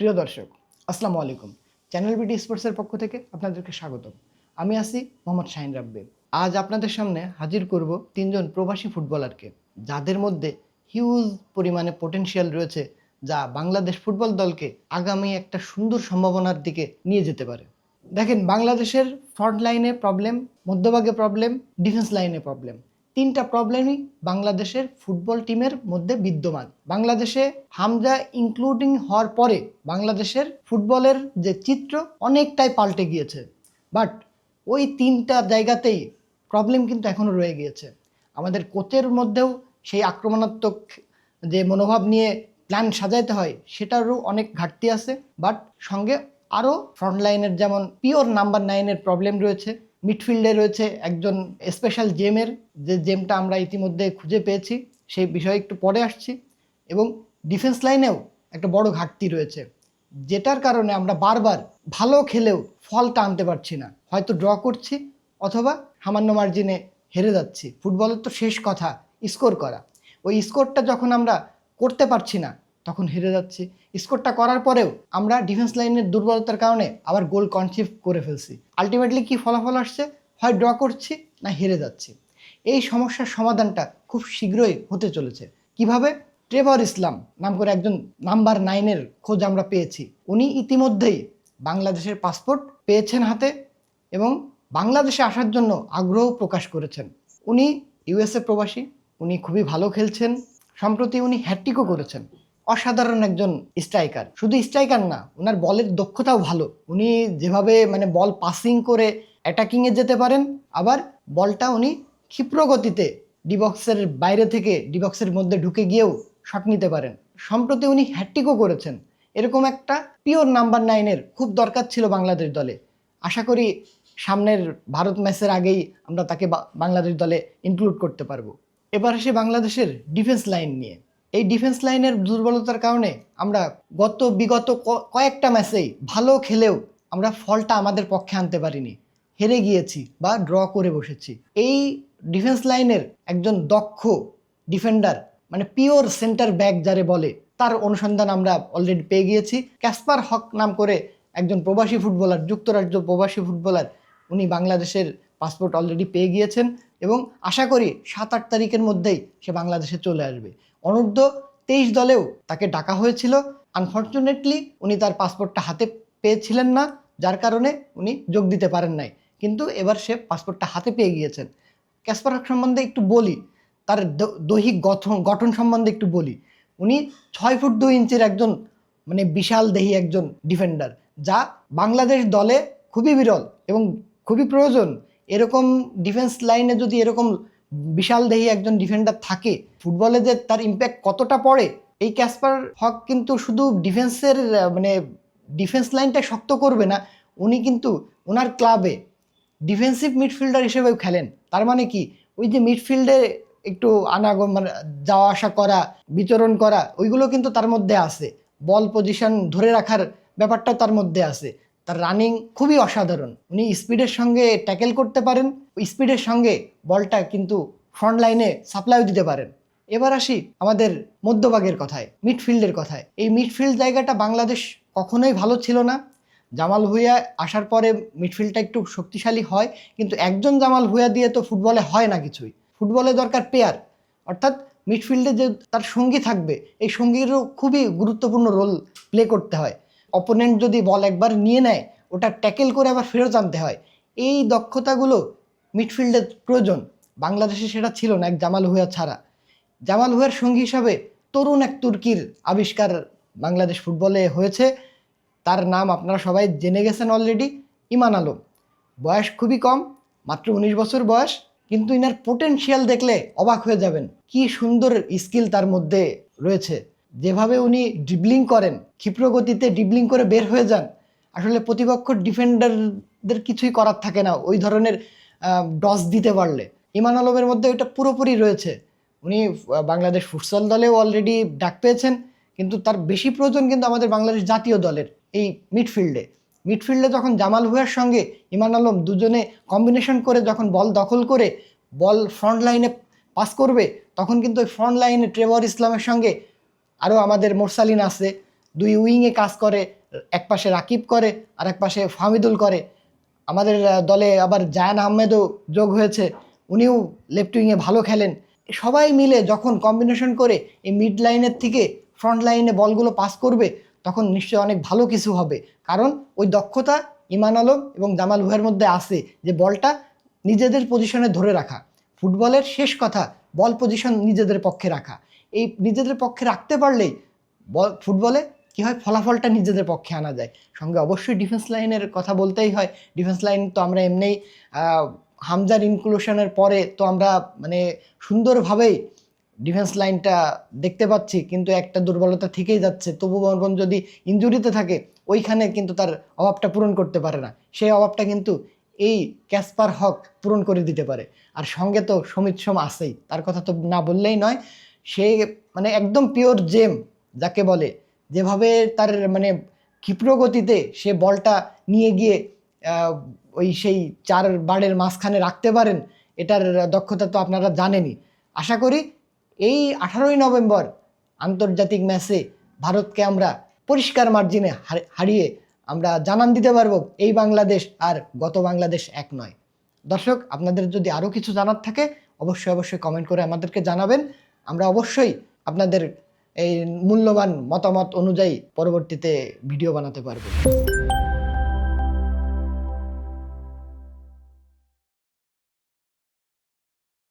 প্রিয় দর্শক, আসসালামু আলাইকুম। চ্যানেল বিডি স্পোর্টসের পক্ষ থেকে আপনাদেরকে স্বাগতম। আমি আছি মোহাম্মদ শাহিন রাব্বে। আজ আপনাদের সামনে হাজির করব তিনজন প্রবাসী ফুটবলারকে, যাদের মধ্যে হিউজ পরিমাণে পোটেনশিয়াল রয়েছে, যা বাংলাদেশ ফুটবল দলকে আগামী একটা সুন্দর সম্ভাবনার দিকে নিয়ে যেতে পারে। দেখেন, বাংলাদেশের ফ্রন্ট লাইনে প্রবলেম মধ্যভাগে প্রবলেম ডিফেন্স লাইনে প্রবলেম তিনটা প্রবলেমই বাংলাদেশের ফুটবল টিমের মধ্যে বিদ্যমান। বাংলাদেশে হামজা ইনক্লুডিং হওয়ার পরে বাংলাদেশের ফুটবলের যে চিত্র অনেকটাই পাল্টে গিয়েছে। বাট ওই তিনটা জায়গাতেই প্রবলেম কিন্তু এখনও রয়ে গিয়েছে। আমাদের কোচের মধ্যেও সেই আক্রমণাত্মক যে মনোভাব নিয়ে প্ল্যান সাজাইতে হয়, সেটারও অনেক ঘাটতি আছে। বাট সঙ্গে আরও ফ্রন্ট লাইনের যেমন পিওর নাম্বার নাইনের প্রবলেম রয়েছে মিডফিল্ডে রয়েছে একজন স্পেশাল জেমের যে জেমটা আমরা ইতিমধ্যে খুঁজে পেয়েছি, সেই বিষয়ে একটু পরে আসছি। এবং ডিফেন্স লাইনেও একটা বড় ঘাটতি রয়েছে, যেটার কারণে আমরা বারবার ভালো খেলেও ফলটা আনতে পারছি না। হয়তো ড্র করছি অথবা সামান্য মার্জিনে হেরে যাচ্ছি। ফুটবলের তো শেষ কথা স্কোর করা। ওই স্কোরটা যখন আমরা করতে পারছি না তখন হেরে যাচ্ছি। স্কোরটা করার পরেও আমরা ডিফেন্স লাইনের দুর্বলতার কারণে আবার গোল কনসিভ করে ফেলছি। আলটিমেটলি কি ফলাফল আসছে? হয় ড্র করছি না হেরে যাচ্ছি। এই সমস্যার সমাধানটা খুব শীঘ্রই হতে চলেছে। কীভাবে? ট্রেভর ইসলাম নাম করে একজন নাম্বার নাইনের খোঁজ আমরা পেয়েছি। উনি ইতিমধ্যেই বাংলাদেশের পাসপোর্ট পেয়েছেন হাতে এবং বাংলাদেশে আসার জন্য আগ্রহ প্রকাশ করেছেন। উনি ইউএসএ প্রবাসী, উনি খুবই ভালো খেলছেন। সম্প্রতি উনি হ্যাট্রিকও করেছেন। অসাধারণ একজন স্ট্রাইকার শুধু স্ট্রাইকার না ওনার বলের দক্ষতাও ভালো। উনি যেভাবে মানে বল পাসিং করে অ্যাটাকিংয়ে যেতে পারেন, আবার বলটা উনি ক্ষিপ্র গতিতে ডিবক্সের বাইরে থেকে ডিবক্সের মধ্যে ঢুকে গিয়েও শট নিতে পারেন। সম্প্রতি উনি হ্যাট্রিকও করেছেন। এরকম একটা পিওর নাম্বার নাইনের খুব দরকার ছিল বাংলাদেশ দলে। আশা করি সামনের ভারত ম্যাচের আগেই আমরা তাকে বাংলাদেশ দলে ইনক্লুড করতে পারব। এবার আসে বাংলাদেশের ডিফেন্স লাইন নিয়ে। এই ডিফেন্স লাইনের দুর্বলতার কারণে আমরা গত বিগত কয়েকটা ম্যাচেই ভালো খেলেও আমরা ফলটা আমাদের পক্ষে আনতে পারিনি। হেরে গিয়েছি বা ড্র করে বসেছি। এই ডিফেন্স লাইনের একজন দক্ষ ডিফেন্ডার মানে পিওর সেন্টার ব্যাক যারে বলে, তার অনুসন্ধান আমরা অলরেডি পেয়ে গিয়েছি। ক্যাসপার হক নাম করে একজন প্রবাসী ফুটবলার যুক্তরাজ্য প্রবাসী ফুটবলার উনি বাংলাদেশের পাসপোর্ট অলরেডি পেয়ে গিয়েছেন এবং আশা করি সাত আট তারিখের মধ্যেই সে বাংলাদেশে চলে আসবে। অনূর্ধ্ব তেইশ দলেও তাকে ডাকা হয়েছিল। আনফর্চুনেটলি উনি তার পাসপোর্টটা হাতে পেয়েছিলেন না, যার কারণে উনি যোগ দিতে পারেন নাই। কিন্তু এবার সে পাসপোর্টটা হাতে পেয়ে গিয়েছেন। ক্যাসপার হক সম্বন্ধে একটু বলি, তার দৈহিক গঠন গঠন সম্বন্ধে একটু বলি। উনি ছয় ফুট দুই ইঞ্চির একজন মানে বিশাল দেহি একজন ডিফেন্ডার যা বাংলাদেশ দলে খুবই বিরল এবং খুবই প্রয়োজন। এরকম ডিফেন্স লাইনে যদি এরকম বিশাল দেহি একজন ডিফেন্ডার থাকে ফুটবলে যে তার ইম্প্যাক্ট কতটা পড়ে, এই ক্যাসপার হক কিন্তু শুধু ডিফেন্সের মানে ডিফেন্স লাইনটা শক্ত করবে না, উনি কিন্তু ওনার ক্লাবে ডিফেন্সিভ মিডফিল্ডার হিসেবেও খেলেন। তার মানে কি? ওই যে মিডফিল্ডে একটু আনাগম মানে যাওয়া আসা করা বিচরণ করা, ওইগুলো কিন্তু তার মধ্যে আছে। বল পজিশন ধরে রাখার ব্যাপারটা তার মধ্যে আছে। তার রানিং খুবই অসাধারণ। উনি স্পিডের সঙ্গে ট্যাকেল করতে পারেন স্পিডের সঙ্গে বলটা কিন্তু ফ্রন্ট লাইনে সাপ্লাইও দিতে পারেন। এবার আসি আমাদের মধ্যভাগের কথায় মিডফিল্ডের কথায়। এই মিডফিল্ড জায়গাটা বাংলাদেশ কখনোই ভালো ছিল না। জামাল ভুঁইয়া আসার পরে মিডফিল্ডটা একটু শক্তিশালী হয়, কিন্তু একজন জামাল ভুঁইয়া দিয়ে তো ফুটবলে হয় না কিছুই। ফুটবলে দরকার পেয়ার অর্থাৎ মিডফিল্ডে যে তার সঙ্গী থাকবে, এই সঙ্গীরও খুবই গুরুত্বপূর্ণ রোল প্লে করতে হয়। অপোনেন্ট যদি বল একবার নিয়ে নেয়, ওটা ট্যাকেল করে আবার ফেরত আনতে হয়। এই দক্ষতাগুলো মিডফিল্ডের প্রয়োজন। বাংলাদেশে সেটা ছিল না, এক জামাল ভুঁইয়া ছাড়া। জামাল ভুঁইয়ার সঙ্গী হিসাবে তরুণ এক তুর্কির আবিষ্কার বাংলাদেশ ফুটবলে হয়েছে। তার নাম আপনারা সবাই জেনে গেছেন অলরেডি ইমান আলম। বয়স খুবই কম, মাত্র উনিশ বছর বয়স, কিন্তু ইনার পোটেনশিয়াল দেখলে অবাক হয়ে যাবেন। কি সুন্দর স্কিল তার মধ্যে রয়েছে। যেভাবে উনি ড্রিবলিং করেন, ক্ষিপ্র গতিতে ড্রিবলিং করে বের হয়ে যান, আসলে প্রতিপক্ষ ডিফেন্ডারদের কিছুই করার থাকে না, ওই ধরনের ডস দিতে পারলে। ইমান আলমের মধ্যে ওইটা পুরোপুরি রয়েছে। উনি বাংলাদেশ ফুটসল দলেও অলরেডি ডাক পেয়েছেন, কিন্তু তার বেশি প্রয়োজন কিন্তু আমাদের বাংলাদেশ জাতীয় দলের, এই মিডফিল্ডে মিডফিল্ডে যখন জামাল ভুঁইয়ার সঙ্গে ইমান আলম দুজনে কম্বিনেশন করে যখন বল দখল করে, বল ফ্রন্ট লাইনে পাস করবে, তখন কিন্তু ওই ফ্রন্ট লাইনে ট্রেভর ইসলামের সঙ্গে আরও আমাদের মোরসালিন আছে, দুই উইংয়ে কাজ করে, এক পাশে রাকিব করে, আর এক পাশে ফাহমিদুল করে। আমাদের দলে আবার জায়ান আহমেদও যোগ হয়েছে, উনিও লেফট উইংয়ে ভালো খেলেন। সবাই মিলে যখন কম্বিনেশন করে এই মিড লাইনের থেকে ফ্রন্ট লাইনে বলগুলো পাস করবে, তখন নিশ্চয়ই অনেক ভালো কিছু হবে। কারণ ওই দক্ষতা ইমান আলম এবং জামাল ভুয়ের মধ্যে আছে, যে বলটা নিজেদের পজিশনে ধরে রাখা। ফুটবলের শেষ কথা, বল পজিশন নিজেদের পক্ষে রাখা। এই নিজেদের পক্ষে রাখতে পারলেই বল ফুটবলে কী হয়? ফলাফলটা নিজেদের পক্ষে আনা যায়। সঙ্গে অবশ্যই ডিফেন্স লাইনের কথা বলতেই হয়। ডিফেন্স লাইন তো আমরা এমনিই হামজার ইনক্লুশনের পরে তো আমরা মানে সুন্দরভাবেই ডিফেন্স লাইনটা দেখতে পাচ্ছি। কিন্তু একটা দুর্বলতা থেকেই যাচ্ছে। তবু বরং যদি ইঞ্জুরিতে থাকে, ওইখানে কিন্তু তার অভাবটা পূরণ করতে পারে না। সেই অভাবটা কিন্তু এই ক্যাসপার হক পূরণ করে দিতে পারে। আর সঙ্গে তো সমিত সোম আছেই। তার কথা তো না বললেই নয়। সে মানে একদম পিওর জেম যাকে বলে। যেভাবে তার মানে ক্ষিপ্রগতিতে সে বলটা নিয়ে গিয়ে ওই সেই চার বারের মাঝখানে রাখতে পারেন, এটার দক্ষতা তো আপনারা জানেনই। আশা করি এই আঠারোই নভেম্বর আন্তর্জাতিক ম্যাচে ভারতকে আমরা পরিষ্কার মার্জিনে হারিয়ে আমরা জানান দিতে পারব, এই বাংলাদেশ আর গত বাংলাদেশ এক নয়। দর্শক, আপনাদের যদি আরও কিছু জানার থাকে, অবশ্যই অবশ্যই কমেন্ট করে আমাদেরকে জানাবেন। আমরা অবশ্যই আপনাদের এই মূল্যবান মতামত অনুযায়ী পরবর্তীতে ভিডিও বানাতে পারব।